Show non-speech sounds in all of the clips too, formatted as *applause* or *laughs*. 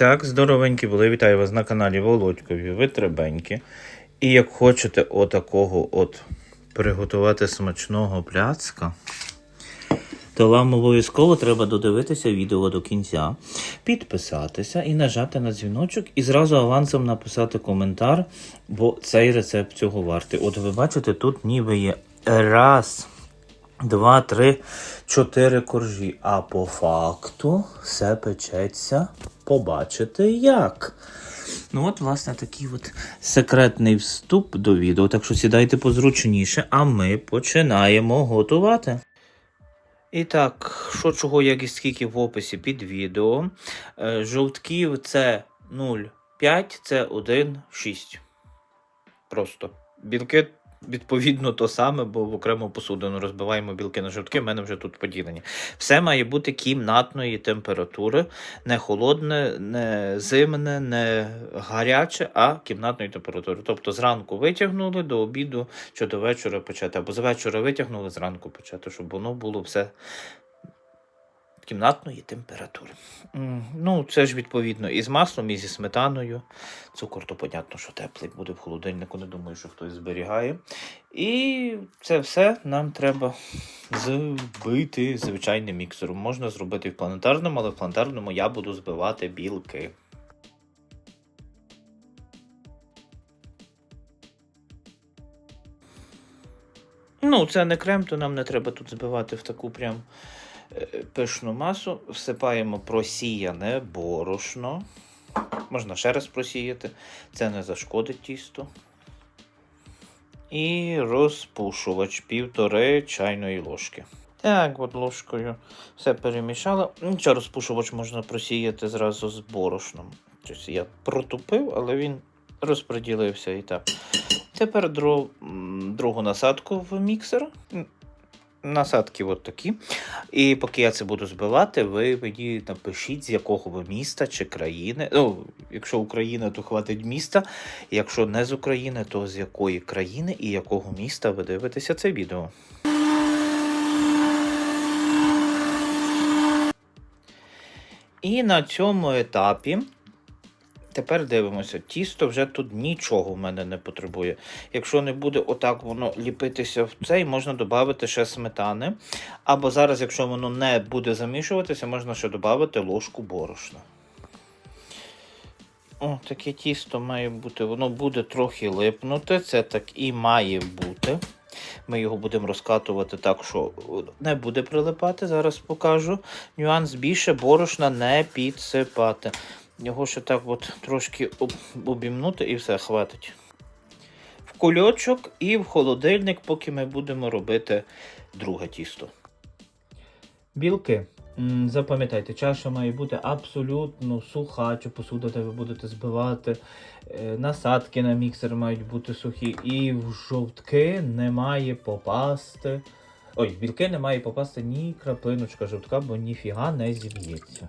Так, здоровенькі були. Вітаю вас на каналі Володькові Витребеньки. І як хочете отакого от приготувати смачного пляцка, то вам обов'язково треба додивитися відео до кінця, підписатися і нажати на дзвіночок, і зразу авансом написати коментар, бо цей рецепт цього вартий. От ви бачите, тут ніби є раз, два, три, чотири коржі. А по факту все печеться побачите як. Ну от, власне, такий от секретний вступ до відео. Так що сідайте позручніше, а ми починаємо готувати. І так, що чого, як і скільки в описі під відео. Е, Жовтків це 0,5, це 1,6. Просто. Білки відповідно то саме, бо в окрему посудину розбиваємо білки на жовтки, в мене вже тут поділені. Все має бути кімнатної температури, не холодне, не зимне, не гаряче, а кімнатної температури. Тобто зранку витягнули до обіду чи до вечора почати, або з вечора витягнули зранку почати, щоб воно було все кімнатної температури. Ну, це ж відповідно і з маслом, і зі сметаною. Цукор, то понятно, що теплий буде в холодильнику, не думаю, що хтось зберігає. І це все нам треба збити звичайним міксером. Можна зробити в планетарному, але в планетарному я буду збивати білки. Ну, це не крем, то нам не треба тут збивати в таку прям пишну масу. Всипаємо просіяне борошно. Можна ще раз просіяти, це не зашкодить тісту. І розпушувач півтори чайної ложки. Так, от ложкою все перемішала. Нічого, розпушувач можна просіяти зразу з борошном. Тобто я протупив, але він розподілився і так. Тепер другу насадку в міксер. Насадки от такі. І поки я це буду збивати, ви мені напишіть, з якого ви міста чи країни. Ну, якщо Україна, то хватить міста. Якщо не з України, то з якої країни і якого міста ви дивитеся це відео. І на цьому етапі тепер дивимося, тісто вже тут нічого в мене не потребує. Якщо не буде отак воно ліпитися в цей, можна додати ще сметани. Або зараз, якщо воно не буде замішуватися, можна ще додати ложку борошна. О, таке тісто має бути, воно буде трохи липнути, це так і має бути. Ми його будемо розкатувати так, що не буде прилипати. Зараз покажу. Нюанс більше борошна не підсипати. Його ще так от трошки обімнути і все, хватить. В кульочок і в холодильник, поки ми будемо робити друге тісто. Білки. Запам'ятайте, чаша має бути абсолютно суха, чи посуда, де ви будете збивати. Е, Насадки на міксер мають бути сухі. І в жовтки не має попасти. Ой, в білки не має попасти ні краплиночка жовтка, бо ніфіга не зіб'ється.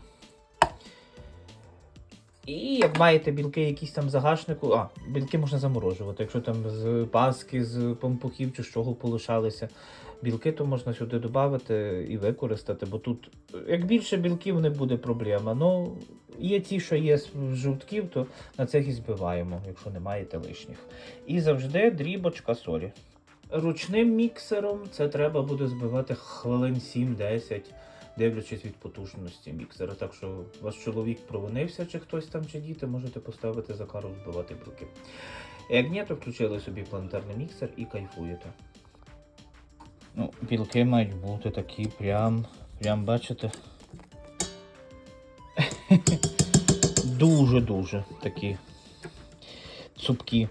І як маєте білки якісь там загашнику, а, білки можна заморожувати. Якщо там з паски, з пампухів чи з чого полишалися білки, то можна сюди додати і використати, бо тут як більше білків не буде проблема. Ну, є ті, що є з жовтків, то на цих і збиваємо, якщо не маєте лишніх. І завжди дрібочка солі. Ручним міксером це треба буде збивати хвилин 7-10, дивлячись від потужності міксера. Так що ваш чоловік провинився, чи хтось там, чи діти, можете поставити за кару збивати білки. Як ні, то включили собі планетарний міксер і кайфуєте. Ну, білки мають бути такі прям, прям бачите. *laughs* Дуже-дуже такі цупкі.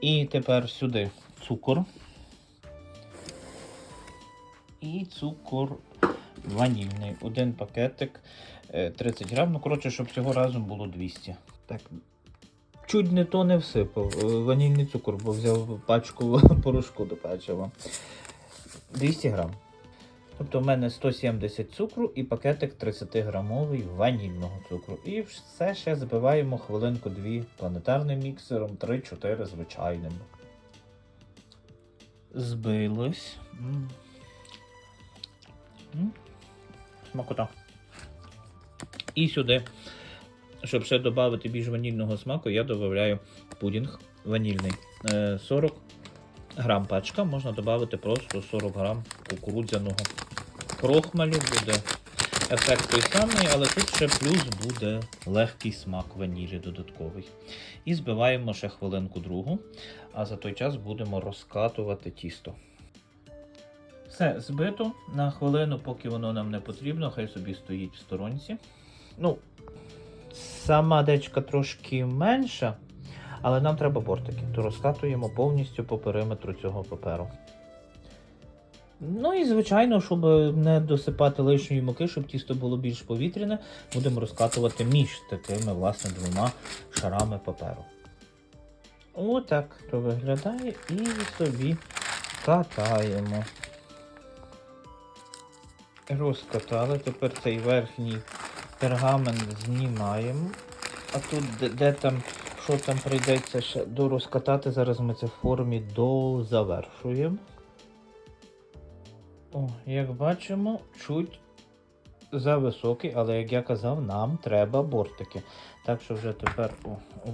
І тепер сюди цукор. І цукор ванільний. Один пакетик е, 30 грам. Ну, коротше, щоб цього разом було 200. Так. Чуть не то не всипав. е, Ванільний цукор, бо взяв пачку *laughs* порошку до печива. 200 грам. Тобто в мене 170 цукру і пакетик 30 грамовий ванільного цукру. І все ще збиваємо хвилинку-дві планетарним міксером, 3-4 звичайним. Збилось. Смакота. І сюди щоб ще додати більш ванільного смаку, я додаю пудінг ванільний. Е, 40 грам пачка, можна додати просто 40 грам кукурудзяного крохмалю. Буде ефект той самий, але тут ще плюс буде легкий смак ванілі додатковий. І збиваємо ще хвилинку другу, а за той час будемо розкатувати тісто. Все, збито на хвилину, поки воно нам не потрібно, хай собі стоїть в сторонці. Ну, сама дечка трошки менша, але нам треба бортики, то розкатуємо повністю по периметру цього паперу. Ну і звичайно, щоб не досипати лишньої муки, щоб тісто було більш повітряне, будемо розкатувати між такими власне двома шарами паперу. Отак то виглядає і собі катаємо. Розкатали, тепер цей верхній пергамент знімаємо. А тут де, де там, що там прийдеться ще дорозкатати, зараз ми це в формі дозавершуємо. О, як бачимо, чуть зависокий, але як я казав, нам треба бортики. Так що вже тепер о,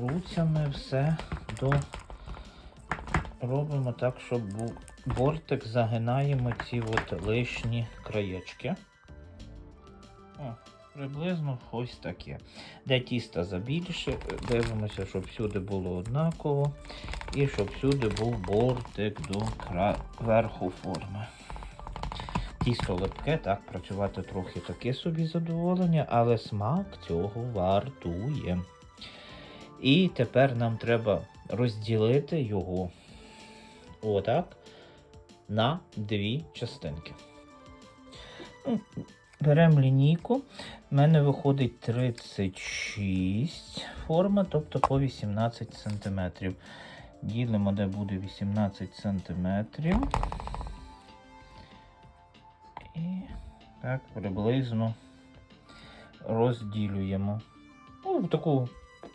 руцями все до... робимо так, щоб був бортик, загинаємо ці от лишні краєчки. О, приблизно ось таке. Де тіста забільше, дивимося, щоб всюди було однаково. І щоб всюди був бортик до кра... верху форми. Тісто липке, так, працювати трохи таке собі задоволення, але смак цього вартує. І тепер нам треба розділити його отак на дві частинки. Ну, Беремо лінійку. У мене виходить 36 форма, тобто по 18 см. Ділимо, де буде 18 см. І так приблизно розділюємо. Ну, в таку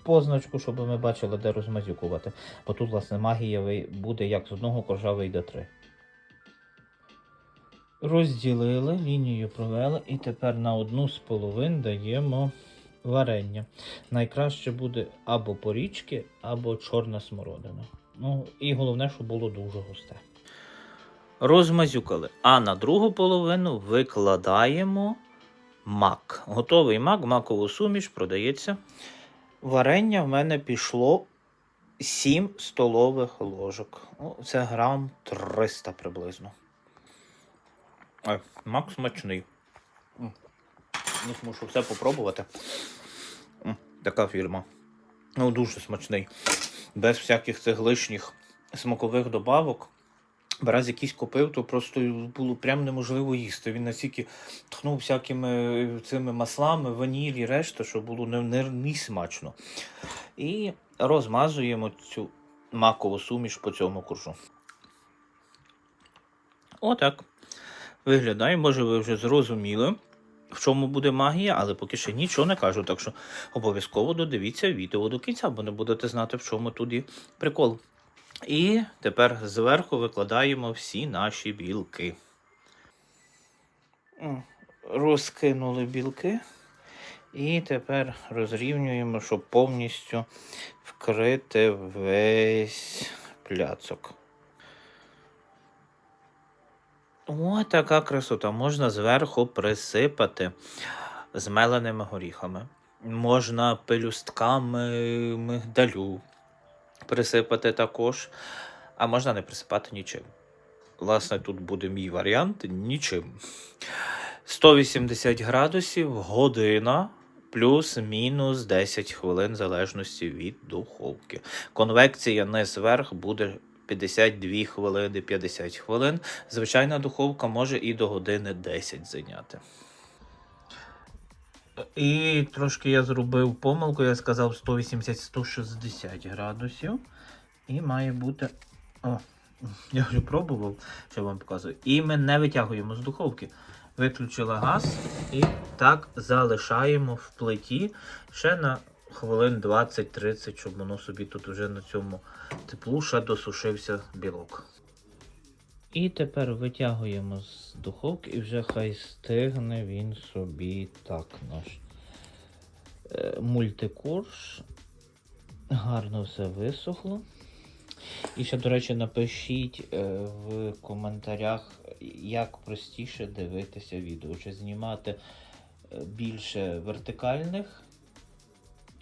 позначку, щоб ми бачили, де розмазюкувати. Бо тут, власне, магія буде як з одного коржа вийде три. Розділили, лінію провели, і тепер на одну з половин даємо варення. Найкраще буде або порічки, або чорна смородина. Ну, і головне, щоб було дуже густе. Розмазюкали. А на другу половину викладаємо мак. Готовий мак, макову суміш продається. Варення в мене пішло 7 столових ложок. Ну, це грам 300 приблизно. Ой, мак смачний. Ну, мушу все попробувати. Така фірма. Ну, дуже смачний. Без всяких цих лишніх смакових добавок. Раз якийсь купив, то просто було прям неможливо їсти. Він настільки тхнув всякими цими маслами, ванілі, решта, що було не, не, не смачно. І розмазуємо цю макову суміш по цьому куршу. Отак. Виглядає, може, ви вже зрозуміли, в чому буде магія, але поки ще нічого не кажу. Так що обов'язково додивіться відео до кінця, бо не будете знати, в чому тут і прикол. І тепер зверху викладаємо всі наші білки. Розкинули білки. І тепер розрівнюємо, щоб повністю вкрити весь пляцок. О, така красота. Можна зверху присипати змеленими горіхами. Можна пелюстками мигдалю присипати також, а можна не присипати нічим. Власне, тут буде мій варіант нічим. 180 градусів, година, плюс-мінус 10 хвилин, в залежності від духовки. Конвекція не зверх буде 52 хвилини, 50 хвилин. Звичайна духовка може і до години 10 зайняти. І трошки я зробив помилку, я сказав 180-160 градусів. І має бути. О, я вже пробував, що вам показую. І ми не витягуємо з духовки. Виключили газ і так залишаємо в плиті ще на хвилин 20-30, щоб воно собі тут вже на цьому теплу досушився білок. І тепер витягуємо з духовки і вже хай стигне він собі так наш е, мультикорж. Гарно все висохло. І ще, до речі, напишіть е, в коментарях, як простіше дивитися відео. Чи знімати е, більше вертикальних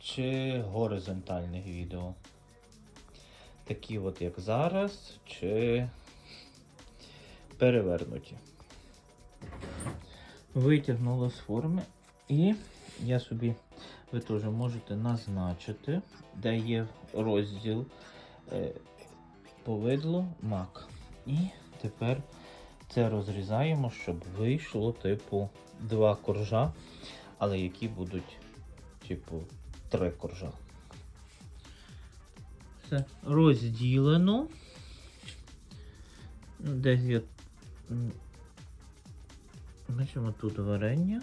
чи горизонтальних відео. Такі от як зараз, чи перевернуті. Витягнула з форми і я собі, ви теж можете назначити, де є розділ е, повидло мак. І тепер це розрізаємо, щоб вийшло, типу, два коржа, але які будуть, типу, три коржа. Все розділено. Десь м, Бачимо тут варення.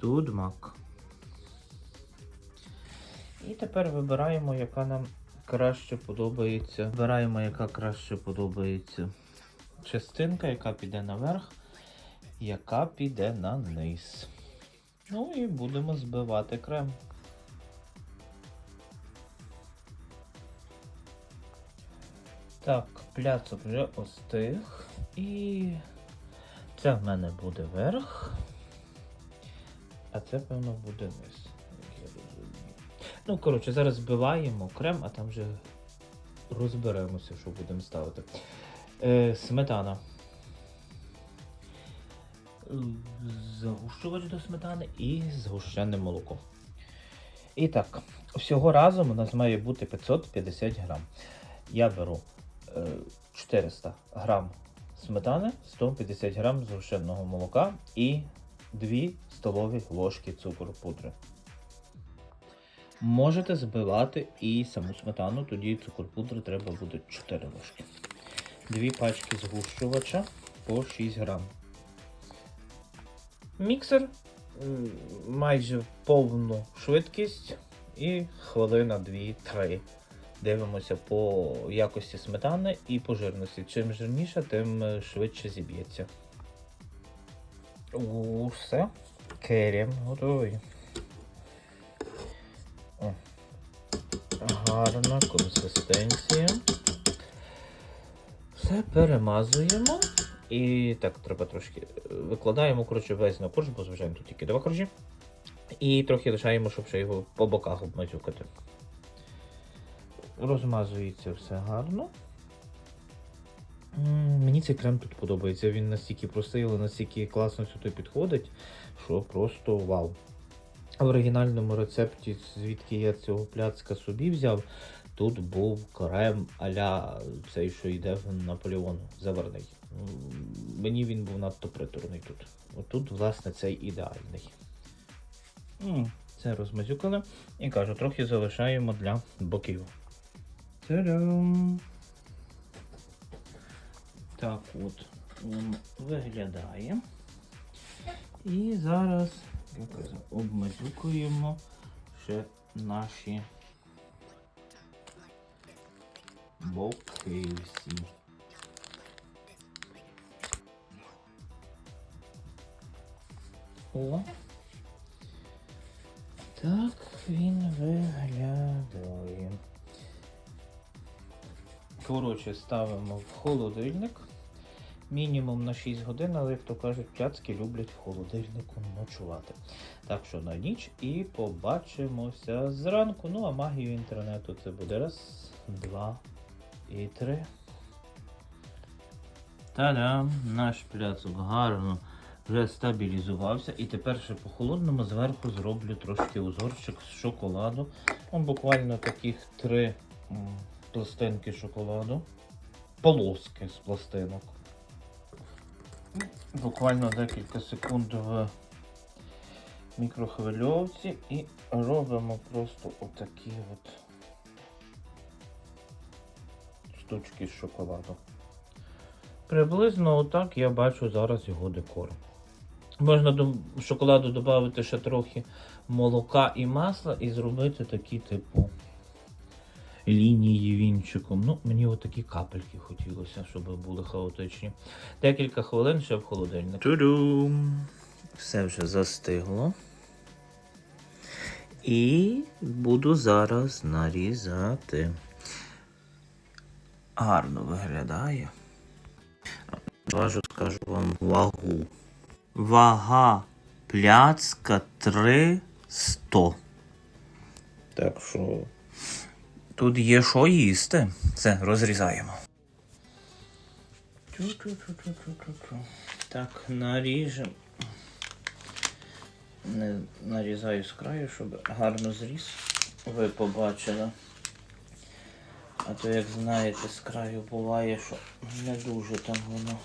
Тут мак. І тепер вибираємо, яка нам краще подобається. Вибираємо, яка краще подобається частинка, яка піде наверх, яка піде на низ. Ну і будемо збивати крем. Так, пляцок вже остиг. І це в мене буде верх. А це, певно, буде низ. Ну, коротше, зараз збиваємо крем, а там вже розберемося, що будемо ставити. Е, сметана. Е, Загущувач до сметани і згущене молоко. І так, всього разом у нас має бути 550 грам. Я беру е, 400 грам сметани, 150 грам згущеного молока і 2 столові ложки цукру пудри. Можете збивати і саму сметану, тоді цукор пудри треба буде 4 ложки. Дві пачки згущувача по 6 грам. Міксер майже повну швидкість і хвилина 2-3. Дивимося по якості сметани і по жирності. Чим жирніше, тим е, швидше зіб'ється. Усе. Керем готовий. Гарна консистенція. Все перемазуємо. І так, треба трошки. е, Викладаємо, коротше, весь на корж, бо звичайно тут тільки два коржі. І трохи лишаємо, щоб ще його по боках обмазюкати. Розмазується все гарно. Мені цей крем тут подобається. Він настільки простий, але настільки класно сюди підходить, що просто вау. В оригінальному рецепті, звідки я цього пляцка собі взяв, тут був крем аля цей, що йде в Наполеон заварний. Мені він був надто приторний тут. Отут, власне, цей ідеальний. Це розмазюкали. І кажу, трохи залишаємо для боків. Та-дам! Так от він виглядає. І зараз, як казав, обмазюкуємо ще наші боки всі. О. Так він виглядає. Коротше, ставимо в холодильник. Мінімум на 6 годин, але, як то кажуть, пляцки люблять в холодильнику ночувати. Так що на ніч і побачимося зранку. Ну, а магію інтернету це буде раз, два і три. Та-дам! Наш пляцок гарно вже стабілізувався. І тепер ще по холодному зверху зроблю трошки узорчик з шоколаду. Он буквально таких три пластинки шоколаду. Полоски з пластинок. Буквально декілька секунд в мікрохвильовці і робимо просто отакі от штучки з шоколаду. Приблизно отак я бачу зараз його декор. Можна до шоколаду додати ще трохи молока і масла і зробити такі, типу, лінії вінчиком. Ну, мені отакі капельки хотілося, щоб були хаотичні. Декілька хвилин ще в холодильник. Ту-дум! Все вже застигло. І буду зараз нарізати. Гарно виглядає. Важу скажу вам вагу. Вага пляцка 300. Так що тут є що їсти. Це розрізаємо. Так, наріжемо. Не нарізаю з краю, щоб гарно зріз. Ви побачили. А то, як знаєте, з краю буває, що не дуже там воно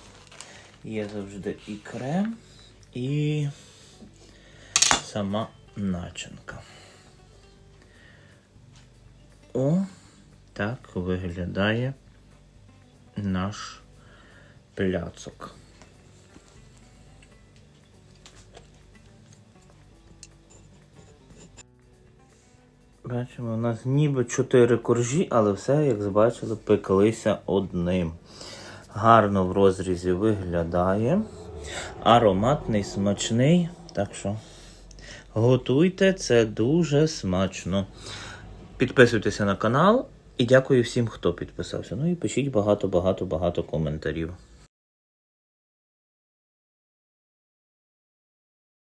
є завжди і крем, і сама начинка. О, так виглядає наш пляцок. Бачимо, у нас ніби чотири коржі, але все, як бачили, пеклися одним. Гарно в розрізі виглядає. Ароматний, смачний. Так що готуйте, це дуже смачно. Підписуйтеся на канал і дякую всім, хто підписався. Ну і пишіть багато-багато-багато коментарів.